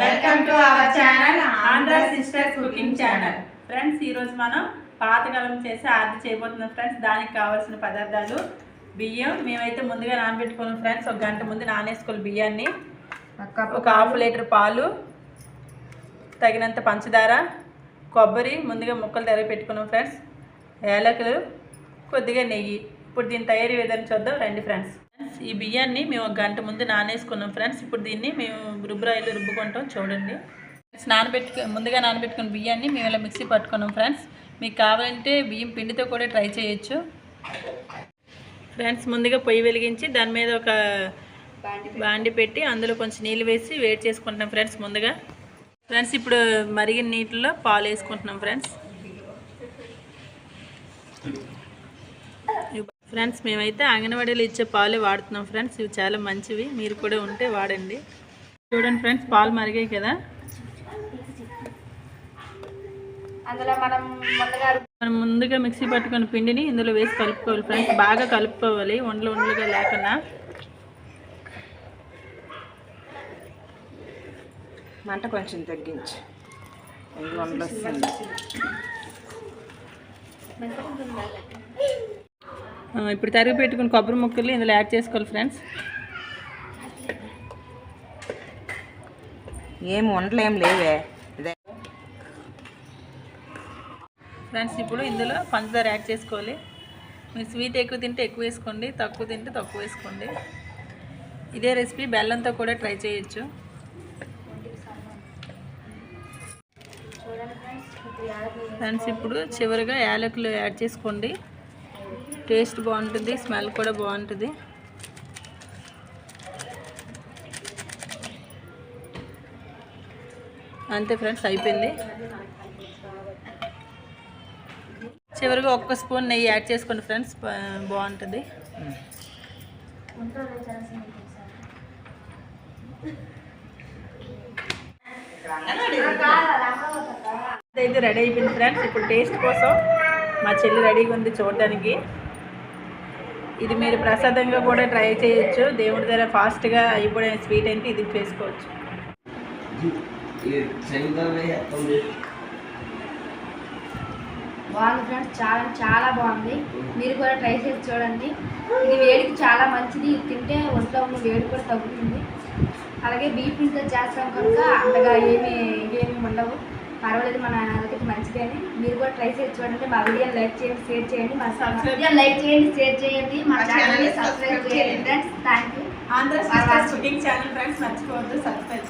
Welcome to our channel Andhra sisters cooking channel friends ఈరోజు మనం పాతకాలం చేసి ఆర్డర్ చేయబోతున్నాం ఫ్రెండ్స్ దానికి కావాల్సిన పదార్థాలు బియ్యం. మేమైతే ముందుగా నానబెట్టుకున్నాం ఫ్రెండ్స్ ఒక గంట ముందు నానేసుకోవాలి బియ్యాన్ని. ఒక హాఫ్ లీటర్ పాలు తగినంత పంచదార కొబ్బరి ముందుగా ముక్కలు తరిగి పెట్టుకున్నాం ఫ్రెండ్స్ ఏలకులు కొద్దిగా నెయ్యి. ఇప్పుడు దీని తయారీ విధానం చూద్దాం రండి ఫ్రెండ్స్, ఈ బియ్యాన్ని మేము ఒక గంట ముందు నానేసుకున్నాం ఫ్రెండ్స్. ఇప్పుడు దీన్ని మేము రుబ్బురాయిలు రుబ్బుకుంటాం చూడండి. ఫ్రెండ్స్ నానబెట్టుకు ముందుగా నానబెట్టుకున్న బియ్యాన్ని మేము ఇలా మిక్సీ పట్టుకున్నాం ఫ్రెండ్స్. మీకు కావాలంటే బియ్యం పిండితో కూడా ట్రై చేయొచ్చు. ఫ్రెండ్స్ ముందుగా పొయ్యి వెలిగించి దాని మీద ఒక బాండి పెట్టి అందులో కొంచెం నీళ్ళు వేసి వేడి చేసుకుంటున్నాం ఫ్రెండ్స్ ముందుగా. ఫ్రెండ్స్ ఇప్పుడు మరిగిన నీటిలో పాలు వేసుకుంటున్నాం ఫ్రెండ్స్. ఫ్రెండ్స్ మేమైతే అంగన్వాడీలో ఇచ్చే పాలే వాడుతున్నాం ఫ్రెండ్స్ ఇవి చాలా మంచివి. మీరు కూడా ఉంటే వాడండి. చూడండి ఫ్రెండ్స్ పాలు మరిగాయి కదా. అందులో మనం ముందుగా మనం ముందుగా మిక్సీ పట్టుకున్న పిండిని ఇందులో వేసి కలుపుకోవాలి ఫ్రెండ్స్ బాగా కలుపుకోవాలి. ఉండలు ఉండలుగా లేకుండా మంట కొంచెం తగ్గించు. వండలు వస్తుంది. ఇప్పుడు తరిగి పెట్టుకున్న కొబ్బరి ముక్కలు ఇందులో యాడ్ చేసుకోవాలి ఫ్రెండ్స్. ఏం వంటలు ఏం లేవే ఫ్రెండ్స్ ఇప్పుడు ఇందులో పంచదార యాడ్ చేసుకోవాలి. మీరు స్వీట్ ఎక్కువ తింటే ఎక్కువ వేసుకోండి తక్కువ తింటే తక్కువ వేసుకోండి. ఇదే రెసిపీ బెల్లంతో కూడా ట్రై చేయొచ్చు. ఫ్రెండ్స్ ఇప్పుడు చివరిగా యాలకులు యాడ్ చేసుకోండి. టేస్ట్ బాగుంటుంది స్మెల్ కూడా బాగుంటుంది. అంతే ఫ్రెండ్స్ అయిపోయింది. చివరిగా ఒక్క స్పూన్ నెయ్యి యాడ్ చేసుకోండి ఫ్రెండ్స్ బాగుంటుంది. అయితే రెడీ అయిపోయింది ఫ్రెండ్స్ ఇప్పుడు టేస్ట్ కోసం మా చెల్లి రెడీగా ఉంది చూడడానికి ఇది మీరు ప్రసాదంగా కూడా ట్రై చేయొచ్చు. దేవుడి దగ్గర ఫాస్ట్గా అయిపోయే స్వీట్ అంటే ఇది చేసుకోవచ్చు బాగుంది ఫ్రెండ్స్. చాలా చాలా బాగుంది. మీరు కూడా ట్రై చేసి చూడండి. ఇది వేడికి చాలా మంచిది. ఇది తింటే ఒంట్లో ఉన్న వేడి కూడా తగ్గుతుంది. అలాగే బీఫ్ పిండితో చేస్తాం కనుక అంతగా ఏమి ఏమి ఉండవు. పర్వాలేదు మన ఆరోగ్యకి మంచిదని మీరు కూడా ట్రై చేసి చూడండి. మా వీడియో లైక్ చేయండి షేర్ చేయండి. మా వీడియో లైక్ చేయండి షేర్ చేయండి. మా ఛానల్ని సబ్స్క్రైబ్ చేయండి. Friends thank you Andhra cooking channel friends మర్చిపోవద్దు. సబ్స్క్రైబ్